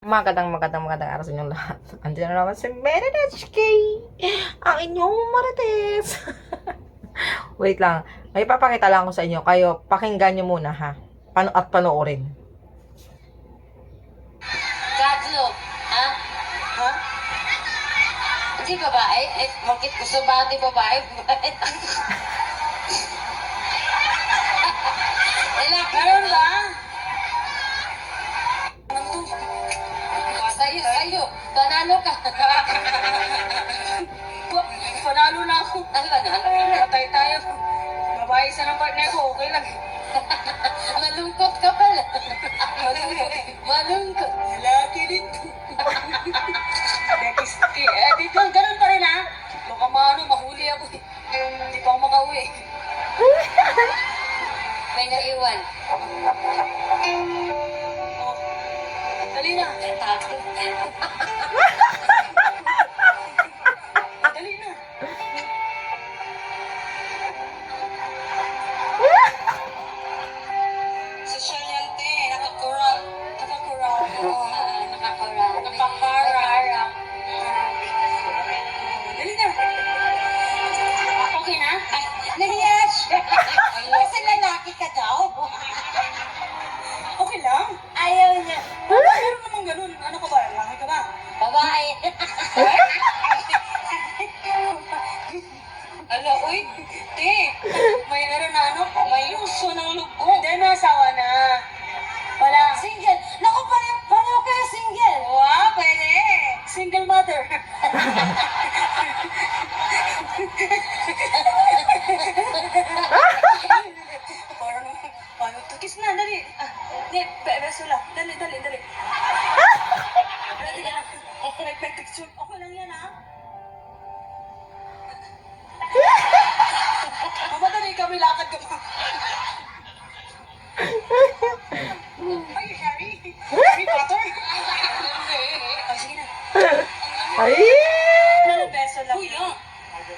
Magandang magandang magandang araw sa inyong lahat. Andiyan na naman si Meredith K. Ang inyong marites. Wait lang. May papakita lang ko sa inyo. Kayo, pakinggan nyo muna ha. Pano at panoorin. Tatlo. Ha? Ha? Hindi babae? Eh, bakit gusto ba di babae? okay lang. Malungkot ka pala. Malungkot. Malungkot. Lalaki din. Dekis, eh, dito, ganun pa rin ha. Baka maano, mahuli ako. eh. Hindi pa ako makauwi. May naiwan. Oh. Dali na. Dali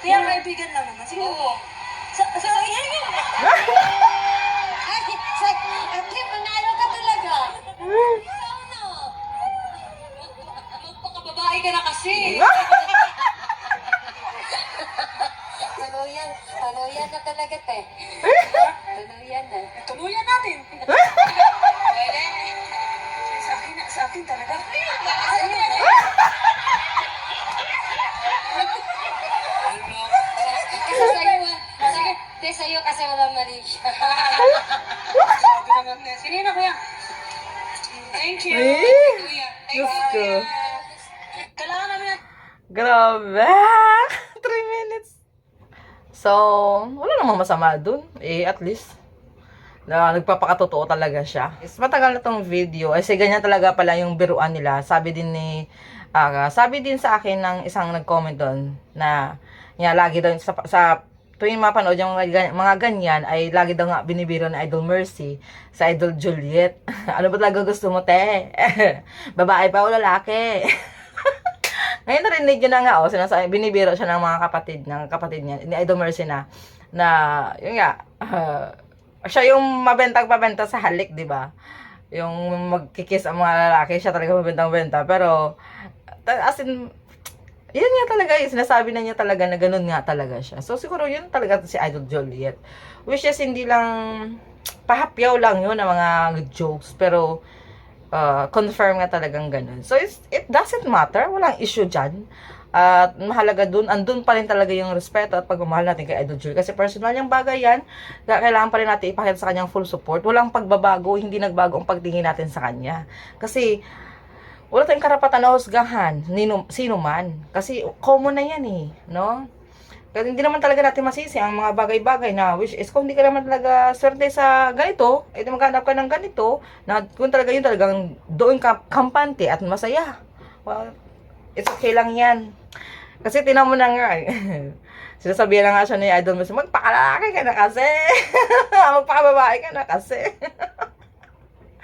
Kaya kaibigan lang naman. Sige. Oo. Sa, sa, sa, yan, yan. Ay, sa, ate, manalo ka talaga. Ano? Magpakababae ka na kasi. Tuluyan. Tuluyan na talaga, te. Tuluyan na. Tuluyan natin. Pwede. Sa akin, na- sa akin talaga. Mali siya. Sabi naman na. Sige na, kuya. Thank you. Ay! Kuya. Thank Diyos you. Kailangan namin na Grabe! 3 minutes. So, wala namang masama dun. Eh, at least, na nagpapakatotoo talaga siya. Is matagal na tong video. Kasi ganyan talaga pala yung biruan nila. Sabi din ni, ah, sabi din sa akin ng isang nag-comment doon na, nga, lagi daw sa, sa tuwing mapanood yung mga, gan- mga ganyan, ay lagi daw nga binibiro ni Idol Mercy sa Idol Juliet. ano ba talaga gusto mo, te? Babae pa o lalaki? Ngayon narinig nyo na nga, oh, sinasabi, binibiro siya ng mga kapatid, ng kapatid niya, ni Idol Mercy na, na, yun nga, ah, siya yung mabentang pabenta sa halik, di ba? Yung magkikis ang mga lalaki, siya talaga mabentang benta. Pero, as in, yun nga talaga, yung sinasabi na niya talaga na ganun nga talaga siya. So, siguro yun talaga si Idol Joliet. Which is, hindi lang, pahapyaw lang yun ng mga jokes. Pero, uh, confirm nga talagang ganun. So, it's, it doesn't matter. Walang issue dyan. At mahalaga dun, andun pa rin talaga yung respeto at pagmamahal natin kay Idol Julie. Kasi personal yung bagay yan, kailangan pa rin natin ipakita sa kanyang full support. Walang pagbabago, hindi nagbago ang pagtingin natin sa kanya. Kasi, wala tayong karapatan na husgahan, nino, sino man. Kasi, common na yan eh, no? Kasi hindi naman talaga natin masisi ang mga bagay-bagay na which is kung hindi ka naman talaga swerte sa ganito, edi maghanap ka ng ganito, na kung talaga yun talagang doon ka kampante at masaya. Well, it's okay lang yan. Kasi tinan mo na nga, eh. sinasabihan na nga siya ni Idol Messi, magpakalalaki ka na kasi. magpakababae ka na kasi.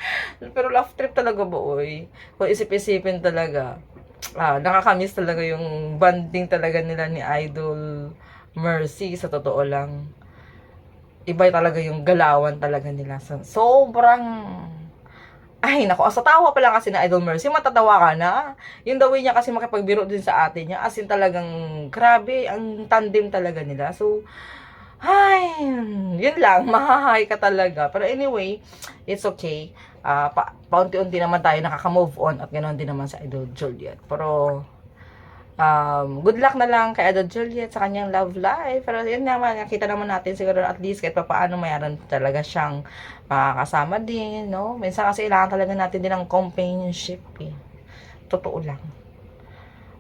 Pero love trip talaga boy. Kung isip-isipin talaga, ah, nakakamiss talaga yung banding talaga nila ni Idol Mercy sa totoo lang. Iba talaga yung galawan talaga nila. So, sobrang Ay, naku, sa tawa pa lang kasi na Idol Mercy, matatawa ka na. Yung the way niya kasi makipagbiro din sa atin niya, as in talagang grabe, ang tandem talaga nila. So, ay, yun lang, mahahay ka talaga. Pero anyway, it's okay. Ah, pa, paunti-unti naman tayo nakaka-move on at ganoon din naman sa Idol Juliet. Pero, um, good luck na lang kay Idol Juliet sa kanyang love life. Pero yun naman, nakita naman natin siguro at least kahit pa paano mayroon talaga siyang makakasama din, no? Minsan kasi kailangan talaga natin din ng companionship, eh. Totoo lang.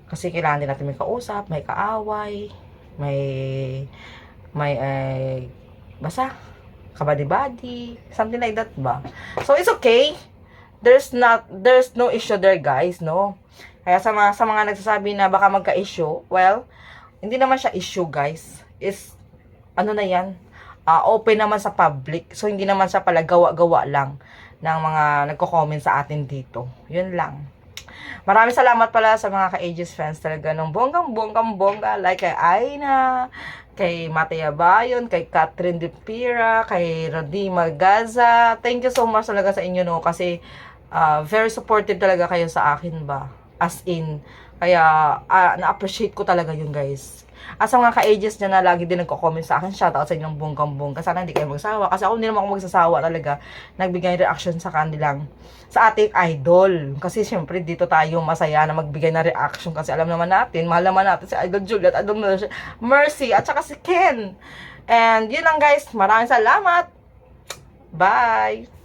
Kasi kailangan din natin may kausap, may kaaway, may, may, eh, basta, kabadi-badi, something like that ba? So, it's okay. There's not, there's no issue there, guys, no? Kaya sa mga, sa mga nagsasabi na baka magka-issue, well, hindi naman siya issue, guys. Is, ano na yan? Ah, open naman sa public. So, hindi naman siya pala gawa-gawa lang ng mga nagko-comment sa atin dito. Yun lang. Maraming salamat pala sa mga ka-Aegis fans talaga nung bonggang bonggang bongga like kay Aina, kay Matea Bayon, kay Catherine De Pira, kay Rodima Gaza. Thank you so much talaga sa inyo no kasi ah, very supportive talaga kayo sa akin ba. As in, kaya ah, na-appreciate ko talaga yun guys. At sa mga ka-ages niya na lagi din nagko-comment sa akin, shoutout sa inyong bonggang bongga. Sana hindi kayo magsawa. Kasi ako hindi naman ako magsasawa talaga. Nagbigay reaction sa kanilang, sa ating idol. Kasi syempre dito tayo masaya na magbigay na reaction. Kasi alam naman natin, mahal naman natin si Idol Juliet, Idol Mercy, at saka si Ken. And yun lang guys, maraming salamat. Bye!